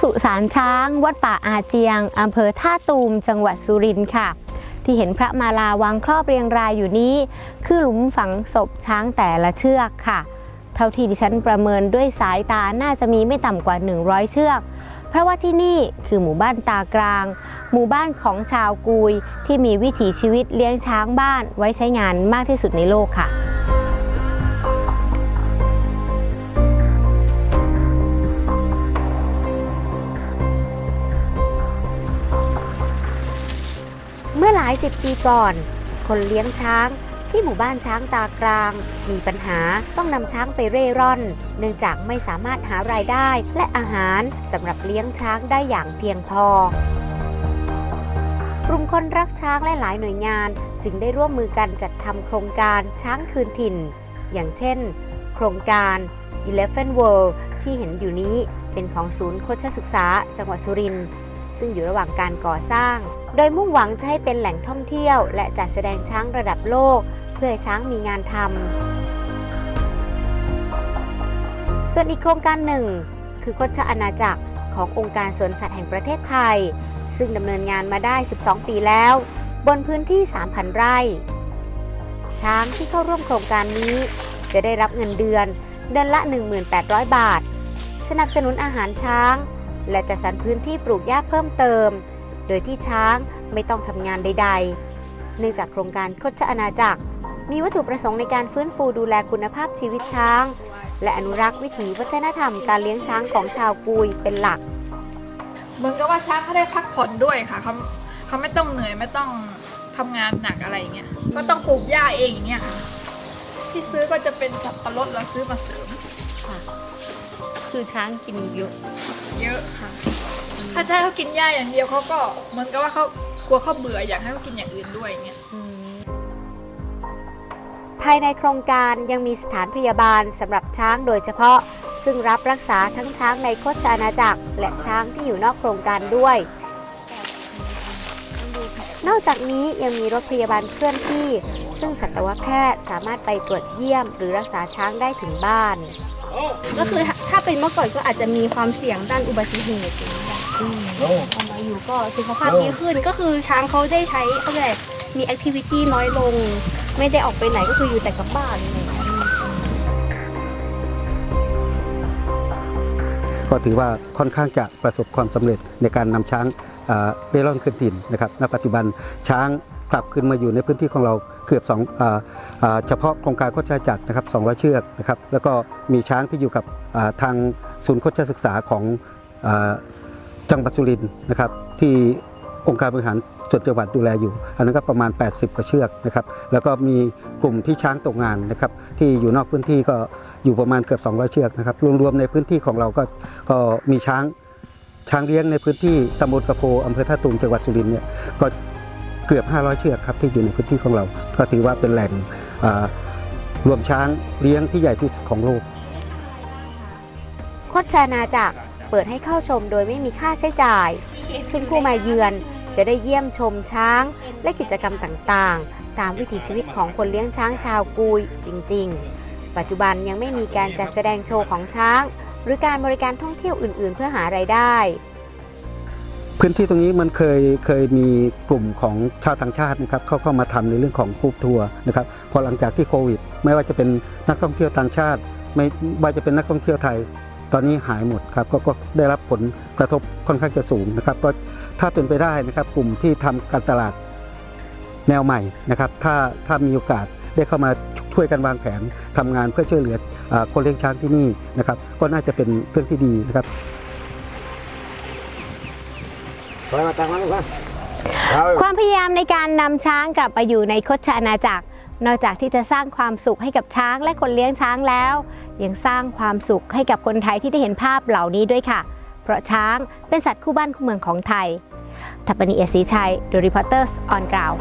สุสานช้าง วัดป่าอาเจียงอำเภอท่าตูม จังหวัดสุรินทร์ค่ะ ที่เห็นพระมาลาวางครอบเรียงรายอยู่นี้ คือหลุมฝังศพช้างแต่ละเชือกค่ะ เท่าที่ดิฉันประเมินด้วยสายตาน่าจะมีไม่ต่ำกว่า 100 เชือก เพราะว่าที่นี่คือหมู่บ้านตากลาง หมู่บ้านของชาวกุยที่มีวิถีชีวิตเลี้ยงช้างบ้านไว้ใช้งานมากที่สุดในโลกค่ะ สิบปีก่อน คนเลี้ยงช้างที่หมู่บ้านช้างตากลาง มีปัญหาต้องนำช้างไปเร่ร่อน เนื่องจากไม่สามารถหารายได้และอาหารสำหรับเลี้ยงช้างได้อย่างเพียงพอกลุ่มคนรักช้างและหลายหน่วยงาน จึงได้ร่วมมือกันจัดทำโครงการช้างคืนถิ่น อย่างเช่น โครงการ Elephant World ที่เห็นอยู่นี้เป็นของศูนย์โคชศึกษา จังหวัดสุรินทร์ซึ่งอยู่ระหว่างการก่อสร้าง โดยมุ่งหวังจะให้เป็นแหล่งท่องเที่ยว และจัดแสดงช้างระดับโลก เพื่อช้างมีงานทำ ส่วนอีกโครงการหนึ่ง คือโคชอาณาจักรขององค์การสวนสัตว์แห่งประเทศไทย ซึ่งดำเนินงานมาได้ 12 ปีแล้ว บนพื้นที่ 3,000 ไร่ ช้างที่เข้าร่วมโครงการนี้ จะได้รับเงินเดือนเดือนละ 1,800 บาท สนับสนุนอาหารช้าง และจัดสรรพื้นที่ปลูกหญ้าเพิ่มเติม โดยที่ช้างไม่ต้องทำงานใด ๆ เนื่องจากโครงการโคชอาณาจักร มีวัตถุประสงค์ในการฟื้นฟูดูแลคุณภาพชีวิตช้าง และอนุรักษ์วิถีวัฒนธรรมการเลี้ยงช้างของชาวกุยเป็นหลักเหมือนกับว่าช้างเขาได้พักผ่อนด้วยค่ะเขาเขาไม่ต้องเหนื่อยไม่ต้องทำงานหนักอะไรอย่างเงี้ยก็ต้องปลูกหญ้าเองอย่างเงี้ยค่ะที่ซื้อก็จะเป็นสับปะรดเราซื้อมาเสริมคือช้างกินเยอะ เยอะค่ะ ถ้าจะให้เขากินหญ้าอย่างเดียวเขาก็เหมือนกับว่าเขากลัวเขาเบื่ออยากให้เขากินอย่างอื่นด้วยอย่างเงี้ยภายในโครงการยังมีสถานพยาบาลสำหรับช้างโดยเฉพาะ ซึ่งรับรักษาทั้งช้างในโคชอาณาจักร และช้างที่อยู่นอกโครงการด้วย นอกจากนี้ยังมีรถพยาบาลเคลื่อนที่ ซึ่งสัตวแพทย์สามารถไปตรวจเยี่ยม หรือรักษาช้างได้ถึงบ้าน ก็คือถ้าถ้าเป็นเมื่อก่อนก็อาจจะมีความเสี่ยงด้านอุบัติเหตุ อย่างนี้ค่ะพอมาอยู่ก็สุขภาพดีขึ้นก็คือช้างเขาได้ใช้เขาเรียกอะไรมีแอคทิวิตี้น้อยลง ไม่ได้ออกไปไหนก็คืออยู่แต่กับบ้านอะไรอย่างเงี้ยก็ถือว่าค่อนข้างจะประสบความสำเร็จในการนำช้างเอ่อเร่ร่อนขึ้นถิ่นนะครับณปัจจุบันช้างกลับขึ้นมาอยู่ในพื้นที่ของเราเกือบสองเอ่อเอ่อเฉพาะโครงการโคชจักรนะครับ200 เชือกนะครับแล้วก็มีช้างที่อยู่กับอ่าทางศูนย์โคชศึกษาของเอ่อ จังหวัดสุรินทร์นะครับที่องค์การบริหารส่วนจังหวัดดูแลอยู่ อันนั้นก็ประมาณ 80 กว่าเชือกนะครับแล้วก็มีกลุ่มที่ช้างตกงานนะครับที่อยู่นอกพื้นที่ก็อยู่ประมาณเกือบ 200 เชือกนะครับรวมๆในพื้นที่ของเราก็ก็มีช้างช้างเลี้ยงในพื้นที่ตำบลกระโพอำเภอท่าตูมจังหวัดสุรินทร์เนี่ยก็เกือบ 500 เชือกครับที่อยู่ในพื้นที่ของเรา ก็ถือว่าเป็นแหล่งรวมช้างเลี้ยงที่ใหญ่ที่สุดของโลกโคชอาณาจัก เปิดให้เข้าชมโดยไม่มีค่าใช้จ่าย ซึ่งผู้มาเยือนจะได้เยี่ยมชมช้าง และกิจกรรมต่างๆ ตามวิถีชีวิตของคนเลี้ยงช้างชาวกุยจริง ๆ ปัจจุบันยังไม่มีการจัดแสดงโชว์ของช้าง หรือการบริการท่องเที่ยวอื่น ๆ เพื่อหารายได้ พื้นที่ตรงนี้มันเคยเคยมีกลุ่มของชาวต่างชาตินะครับเขาเข้ามาทำในเรื่องของกรุ๊ปทัวร์นะครับพอหลังจากที่โควิด ไม่ว่าจะเป็นนักท่องเที่ยวต่างชาติ ไม่ว่าจะเป็นนักท่องเที่ยวไทย ตอนนี้หายหมดครับก็ก็ได้รับผลกระทบค่อนข้างจะสูงนะครับก็ถ้าเป็นไปได้นะครับกลุ่มที่ทำการตลาดแนวใหม่นะครับถ้าถ้ามีโอกาสได้เข้ามาช่วยกันวางแผนทำงานเพื่อช่วยเหลืออาคนเลี้ยงช้างที่นี่นะครับก็น่าจะเป็นเรื่องที่ดีนะครับความพยายามในการนำช้างกลับไปอยู่ในคชอาณาจักร นอกจากที่จะสร้างความสุขให้กับช้างและคนเลี้ยงช้างแล้ว ยังสร้างความสุขให้กับคนไทยที่ได้เห็นภาพเหล่านี้ด้วยค่ะ เพราะช้างเป็นสัตว์คู่บ้านคู่เมืองของไทยทัปปนีเอศรีชัยดูรีพอร์เตอร์สออนกราว